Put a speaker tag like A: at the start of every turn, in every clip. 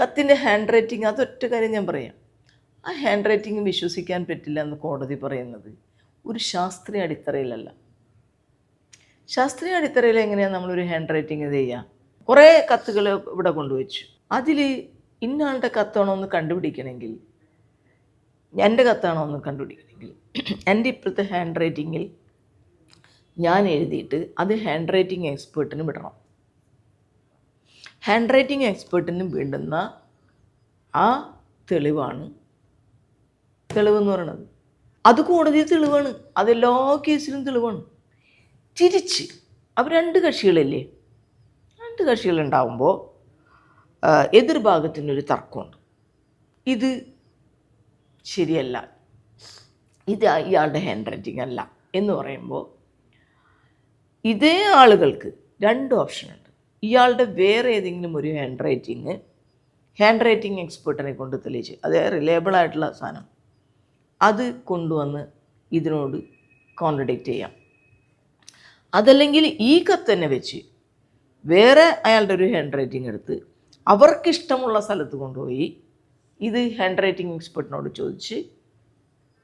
A: കത്തിന്റെ hand writing അതൊറ്റ കാര്യം ഞാൻ പറയാം. ആ ഹാൻഡ് റൈറ്റിംഗ് വിശ്വസിക്കാൻ പറ്റില്ല എന്ന് കോടതി പറയുന്നത്. ഒരു ശാസ്ത്രീയ അടിത്തറയിലല്ല. ശാസ്ത്രീയ അടിത്തറയിൽ എങ്ങനെയാണ് നമ്മളൊരു ഹാൻഡ് റൈറ്റിംഗ് ചെയ്യുക? കുറേ കത്തുകൾ ഇവിടെ കൊണ്ടുവച്ചു. അതിൽ ഇന്നാളുടെ കത്താണോ എന്ന് കണ്ടുപിടിക്കണമെങ്കിൽ എന്റെ കത്താണോ എന്ന് കണ്ടുപിടിക്കണമെങ്കിൽ എന്റെ ഇപ്പോഴത്തെ ഹാൻഡ് റൈറ്റിങ്ങിൽ ഞാൻ എഴുതിയിട്ട് അത് ഹാൻഡ് റൈറ്റിംഗ് എക്സ്പേർട്ടിന് വിടണം. ഹാൻഡ് റൈറ്റിംഗ് എക്സ്പേർട്ടിനും വേണ്ടുന്ന ആ തെളിവാണ്. തെളിവെന്ന് പറയണത്. അത് കോടതി തെളിവാണ്. അതെല്ലാ കേസിലും തെളിവാണ്. തിരിച്ച് അവർ രണ്ട് കക്ഷികളല്ലേ? രണ്ട് കക്ഷികളുണ്ടാവുമ്പോൾ എതിർഭാഗത്തിനൊരു തർക്കമുണ്ട്. ഇത് ശരിയല്ല. ഇത് ഇയാളുടെ ഹാൻഡ് റൈറ്റിംഗ് അല്ല എന്ന് പറയുമ്പോൾ ഇതേ ആളുകൾക്ക് രണ്ട് ഓപ്ഷനുണ്ട് ഇയാളുടെ വേറെ ഏതെങ്കിലും ഒരു ഹാൻഡ് റൈറ്റിങ് ഹാൻഡ് റൈറ്റിംഗ് എക്സ്പേർട്ടിനെ കൊണ്ട് തെളിയിച്ച് അത് റിലയബിൾ ആയിട്ടുള്ള സാധനം അത് കൊണ്ടുവന്ന് ഇതിനോട് കോൺട്രഡിക്റ്റ് ചെയ്യാം. അതല്ലെങ്കിൽ ഈ കത്ത് തന്നെ വെച്ച് വേറെ അയാളുടെ ഒരു ഹാൻഡ് റൈറ്റിംഗ് എടുത്ത് അവർക്കിഷ്ടമുള്ള സ്ഥലത്ത് കൊണ്ടുപോയി ഇത് ഹാൻഡ് റൈറ്റിംഗ് എക്സ്പെർട്ടിനോട് ചോദിച്ച്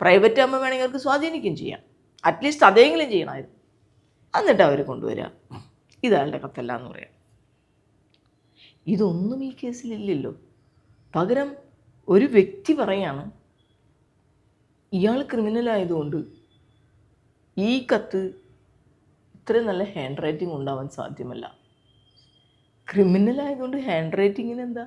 A: പ്രൈവറ്റ് ആകുമ്പോൾ വേണമെങ്കിൽ അവർക്ക് സ്വാധീനിക്കുകയും ചെയ്യാം. അറ്റ്ലീസ്റ്റ് അതെങ്കിലും ചെയ്യണമായിരുന്നു. എന്നിട്ട് അവർ കൊണ്ടുവരിക ഇതയാളുടെ കത്തല്ല എന്ന് പറയാം. ഇതൊന്നും ഈ കേസിലില്ലല്ലോ പകരം ഒരു വ്യക്തി പറയാണ് ഇയാൾ ക്രിമിനൽ ആയതുകൊണ്ട് ഈ കത്ത് ഇത്രയും നല്ല ഹാൻഡ് റൈറ്റിംഗ് ഉണ്ടാവാൻ സാധ്യമല്ല. ക്രിമിനൽ ആയതുകൊണ്ട് ഹാൻഡ് റൈറ്റിങ്ങിന് എന്താ